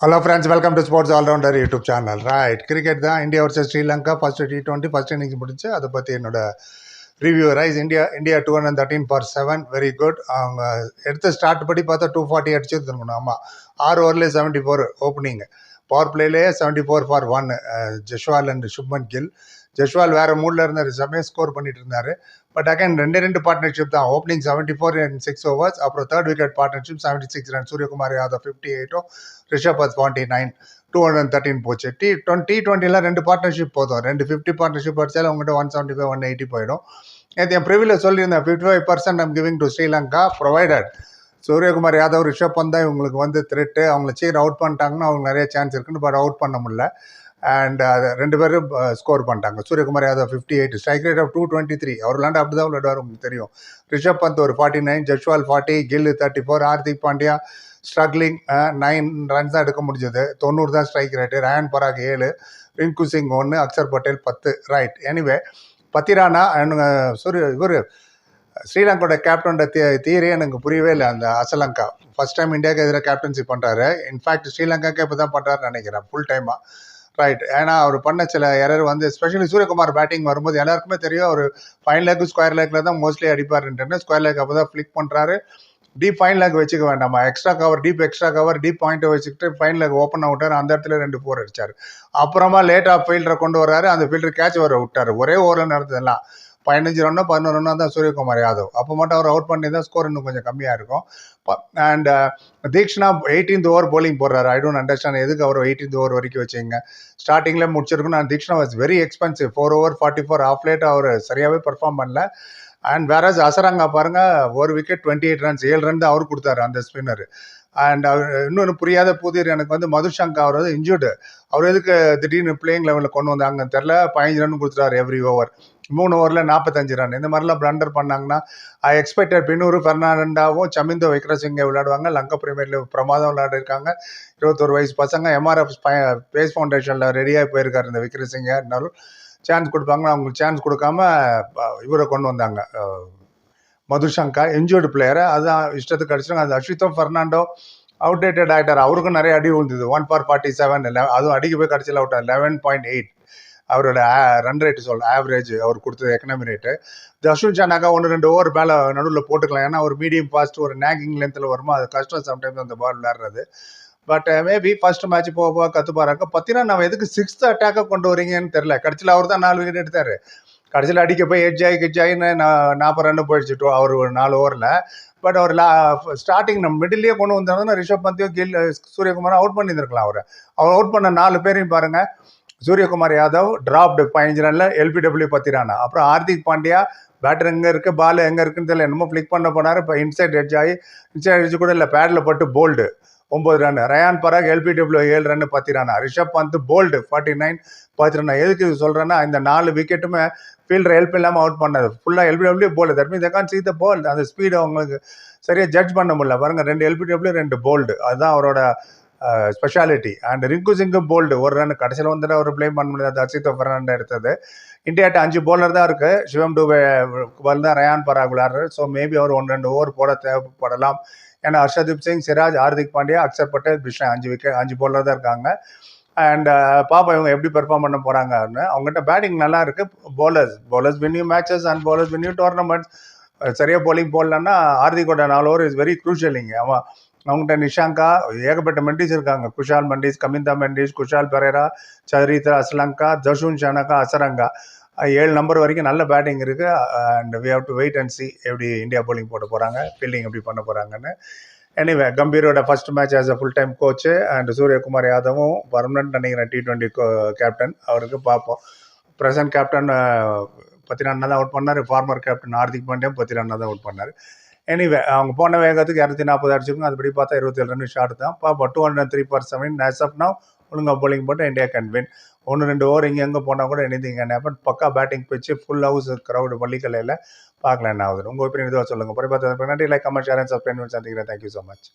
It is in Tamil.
Hello friends welcome to sports allrounder YouTube channel right cricket தான் India versus Sri Lanka first T twenty first innings முடிச்சு அதை பற்றி என்னோட review rise India India two hundred thirteen for seven very good அவங்க எடுத்த ஸ்டார்ட் படி பார்த்தா டூ ஃபார்ட்டி அடிச்சு இருக்கணும் ஆமாம் ஆறு ஓவர்லேயே seventy four opening power பிளேலேயே seventy four for one Jaiswal and Shubman Gill Jaiswal வேற மூடில் இருந்தார் செம்மையாக ஸ்கோர் பண்ணிட்டு இருந்தார். பட் அகைன் ரெண்டு ரெண்டு பார்ட்னர்ஷிப் தான். Opening seventy four and six overs அப்புறம் third wicket partnership seventy six run Suryakumar Yadav fifty எயிட்டும் Rishabh Pant forty nine two hundred thirteen போச்சு டி டுவெண்ட்டி டுவெண்ட்டிலாம் ரெண்டு பார்ட்னர்ஷிப் போதும். ரெண்டு ஃபிஃப்டி பார்ட்னர்ஷிப் அடிச்சாலும் உங்கள்கிட்ட one seventy five one eighty போயிடும். நேற்று என் ப்ரிவியில் சொல்லியிருந்தேன் fifty five percent I'm giving to Sri Lanka provided Suryakumar Yadav Rishabh Pant தான் இவங்களுக்கு வந்து த்ரெட்டு அவங்கள சீர் அவுட் பண்ணிட்டாங்கன்னா அவங்க நிறைய சான்ஸ் இருக்குன்னு பட் அவுட் பண்ண முடியல. அண்ட் uh, அது ரெண்டு பேரும் uh, ஸ்கோர் பண்ணிட்டாங்க. Suryakumar Yadav fifty eight strike rate of two twenty three அவர் விளாண்டு அப்படி தான் விளையாடுவார் உங்களுக்கு தெரியும். ரிஷப் பந்த் ஒரு forty nine Jaiswal forty Gill thirty four Hardik Pandya struggling nine runs தான் எடுக்க முடிஞ்சது. தொண்ணூறு தான் ஸ்ட்ரைக் ரேட்டு ரயான் பராக் ஏழு ரிங்கு சிங் ஒன்று அக்சர் பட்டேல் பத்து. ரைட் எனிவே பத்திரானா சூரிய இவர் ஸ்ரீலங்கோட கேப்டனோட தீ தீரே எனக்கு புரியவே இல்லை அந்த அசலங்கா. ஃபர்ஸ்ட் டைம் இந்தியாவுக்கு எதிராக கேப்டன்சி பண்ணுறாரு இன்ஃபேக்ட் ஸ்ரீலங்காக்கே இப்போ தான் பண்ணுறாருன்னு நினைக்கிறேன் ஃபுல் டைமாக ரைட் ஏன்னா அவர் பண்ண சில எரர் வந்து ஸ்பெஷலி சூரியகுமார் பேட்டிங் வரும்போது எல்லாருக்குமே தெரியும் அவர் ஃபைன் லேக் ஸ்கொயர் லேக்கில் தான் மோஸ்ட்லி அடிப்பாருன்ட்டு ஸ்கொயர் லேக் அப்போ தான் ஃபிளிக் பண்ணுறாரு டீப் ஃபைன் லேக் வச்சுக்க வேண்டாமா? Extra cover deep extra cover deep பாயிண்ட்டை வச்சுக்கிட்டு ஃபைன் லேக் ஓப்பன் அவுட்டார் அந்த இடத்துல ரெண்டு ஃபோர் அடிச்சார். அப்புறமா லேட்டாக ஃபீல்டரை கொண்டு வர்றாரு. அந்த ஃபீல்டர் கேட்ச் வர விட்டார். ஒரே ஓவரில் நடந்ததெல்லாம். பதினஞ்சு ரன்னோ பதினோரு ரன்னா தான் சூரியகுமார் யாதவ். அப்போ மட்டும் அவர் அவுட் பண்ணி தான் ஸ்கோர் இன்னும் கொஞ்சம் கம்மியாக இருக்கும். And uh, Theekshana eighteenth over bowling போடுறாரு. ஐ டோன்ட் அண்டர்ஸ்டாண்ட் எதுக்கு அவர் எயிட்டீன்த் ஓவர் வரைக்கும் வச்சுங்க? ஸ்டார்டிங்கில் முடிச்சிருக்கணும் நான் Theekshana was very expensive four over forty four of late அவர் சரியாகவே பர்ஃபார்ம் பண்ணல. அண்ட் வேற அசராங்க பாருங்க ஒரு விக்கெட் டுவெண்ட்டி எயிட் ரன்ஸ் ஏழு ரன் தான் அவர் கொடுத்தாரு அந்த ஸ்பின்னர் அண்ட் அவர் uh, இன்னொன்று புரியாத புதிர் எனக்கு வந்து மதுஷங்கா அவர் வந்து இன்ஜூர்டு அவர் எதுக்கு திடீர்னு பிளேயிங் லெவலில் கொண்டு வந்தாங்கன்னு தெரில பதினஞ்சு ரன் கொடுத்துட்டாரு எவ்ரி ஓவர் மூணு ஓவரில் நாற்பத்தஞ்சு ரன் இந்த மாதிரிலாம் பிளண்டர் பண்ணாங்கன்னா ஐ எக்ஸ்பெக்டட் பின்னூர் பெர்னாண்டாவும் சமிந்தோ விக்ரசிங்கே விளையாடுவாங்க. லங்கா பிரீமியர் பிரமாதம் விளையாடிருக்காங்க இருபத்தொரு வயசு பசங்க எம்ஆர்எஃப் பேஸ் ஃபவுண்டேஷனில் ரெடியாக போயிருக்காரு இந்த விக்ரசிங்க இருந்தாலும் சான்ஸ் கொடுப்பாங்க அவங்களுக்கு சான்ஸ் கொடுக்காம இவரை கொண்டு வந்தாங்க. மதுஷங்கா இன்ஜூர்டு பிளேயரை அதுதான் இஷ்டத்துக்கு அடிச்சிட்டாங்க அது அஸ்விதோ ஃபெர்னாண்டோ அவுடேட்டட் ஆகிட்டார் அவருக்கும் நிறைய அடி விழுந்தது. ஒன் ஃபார் ஃபார்ட்டி செவன் அதுவும் அடிக்க போய் கடைசியில் அவுட்டார் லெவன் பாயிண்ட் எயிட் அவரோட ரன் ரேட்டு சொல்ல ஆவரேஜ் அவர் கொடுத்தது எக்கனாமி ரேட்டு அஸ்வின் சானாக்கா ஒன்று ரெண்டு ஓவர் மேலே நடுவில் போட்டுக்கலாம். ஏன்னா ஒரு மீடியம் ஃபாஸ்ட் ஒரு நேகிங் லென்த்தில் வருமா அது கஷ்டம் சம்டைம்ஸ் அந்த பால் விளையாடுறது. பட் மேபி ஃபர்ஸ்ட் மேட்ச் போக போக கற்றுப்பாராக்க பார்த்தீங்கன்னா நம்ம எதுக்கு சிக்ஸ்த் அட்டாக்கை கொண்டு வரீங்கன்னு தெரில கடைசியில் அவர் தான் நாலு விக்கெட் எடுத்தார். கடைசியில் அடிக்க போய் எட்ஜ் ஆகி கிட்ஜ் ஆகின்னு நான் நாற்பது ரன் போயிடுச்சுட்டோம் அவர் ஒரு நாலு ஓவரில் பட் அவர் லா ஸ்டார்டிங் நம்ம மிடில்லையே கொண்டு வந்தாங்கன்னா ரிஷப் பந்தியோ கில் சூரியகுமார் அவுட் பண்ணியிருந்திருக்கலாம் அவர். அவர் அவுட் பண்ண நாலு பேரையும் பாருங்கள் சூரியகுமார் யாதவ் டிராப்டு பதினஞ்சு ரனில் எல்பிடபிள்யூ பத்திரானா. அப்புறம் ஹார்திக் பாண்டியா பேட்டர் எங்கே இருக்குது பால் எங்கே இருக்குன்னு தெரியல என்னமோ ஃப்ளிக் பண்ண போனார் இப்போ இன்சைட் எட்ஜ் ஆகி இன்சைட் ஹெட்ஜ் கூட இல்லை பேடில் பட்டு போல்டு ஒன்பது ரன் ரயான் பராக் எல்பிடபிள்யூ ஏழு ரன் பத்து run Rishabh Pant bowled forty nine பத்து ரன் எதுக்கு இது சொல்கிறேன்னா இந்த நாலு விக்கெட்டுமே ஃபீல்டர் ஹெல்ப் இல்லாமல் அவுட் பண்ணது. ஃபுல்லாக LBW bowled that mean can see the bowled அந்த ஸ்பீடு அவங்களுக்கு சரியாக ஜட்ஜ் பண்ண முடியல. பாருங்கள் ரெண்டு எல்பிடபிள்யூ ரெண்டு போல்டு அதுதான் அவரோட speciality and Rinku Singh bowled ஒரு ரன் கடைசியில் வந்துட்டு அவர் ப்ளே பண்ண முடியாது. அசித் ஃபெர்னாண்டோ எடுத்தது. இந்தியாட்ட அஞ்சு போலர் தான் இருக்குது சிவம் டூபே தான் ரயான் பராக் விளாடுறாரு ஸோ மேபி அவர் ஒன்று ரெண்டு ஓவர் போட தேவைப்படலாம். ஏன்னா ஹர்ஷதீப் சிங் சிராஜ் ஹார்திக் பாண்டியா அக்சர் பட்டேல் பிஷ்ணா அஞ்சு விக்கெட் அஞ்சு போலர் தான் இருக்காங்க. அண்ட் uh, பாப்பா இவங்க எப்படி பெர்ஃபார்ம் பண்ண போகிறாங்கன்னு அவங்ககிட்ட பேட்டிங் நல்லா இருக்குது bowlers bowlers win you matches and bowlers win you tournaments சரியாக போலிங் போடலன்னா ஹார்திக்கோட நாலு ஓவர் இஸ் வெரி க்ரூஷியலிங்க அவன் அவங்ககிட்ட நிஷாங்கா ஏகப்பட்ட மெண்டிஸ் இருக்காங்க. குஷால் மெண்டிஸ் கமிந்தா மெண்டிஸ் குஷால் பெரேரா சரித்ரா அஸ்லங்கா ஜஷூன் ஷானகா அசரங்கா. ஏழு நம்பர் வரைக்கும் நல்ல பேட்டிங் இருக்குது and we have to wait and see எப்படி இந்தியா போலிங் போட போகிறாங்க ஃபீல்டிங் எப்படி பண்ண போகிறாங்கன்னு anyway கம்பீரோட first match as a full time coach and Suryakumar யாதவும் permanent நினைக்கிறேன் டி ட்வெண்ட்டி கேப்டன் அவருக்கு பார்ப்போம். ப்ரெசன்ட் கேப்டன் பத்திரண்ணா தான் அவுட் பண்ணார். ஃபார்மர் கேப்டன் ஹார்திக் பாண்டியா பத்திரண்ணா தான் அவுட் பண்ணார். எனிவே அவங்க போன வேகத்துக்கு இரநூத்தி நாற்பது அடிச்சிருக்கும் அதுபடி பார்த்தா இருபத்தி ஏழு ரன் ஷார்ட் தான். பாப்பா two hundred three for seven Naze of now ஒழுங்காக போலிங் போட்டு இந்தியா கேன் வின் ஒன்று ரெண்டு ஓவர் இங்கே எங்கே போனால் கூட எனி திங் ஹேப்பன் பக்கா batting pitch full house crowd பள்ளிக்கலையில். பார்க்கலாம் என்ன ஆகுது உங்கள் ஒப்பீனியன் இதுவாக சொல்லுங்கள் அப்புறம் பார்த்து நன்றி. Like comment share and subscribe சந்திக்கிறேன். Thank you so much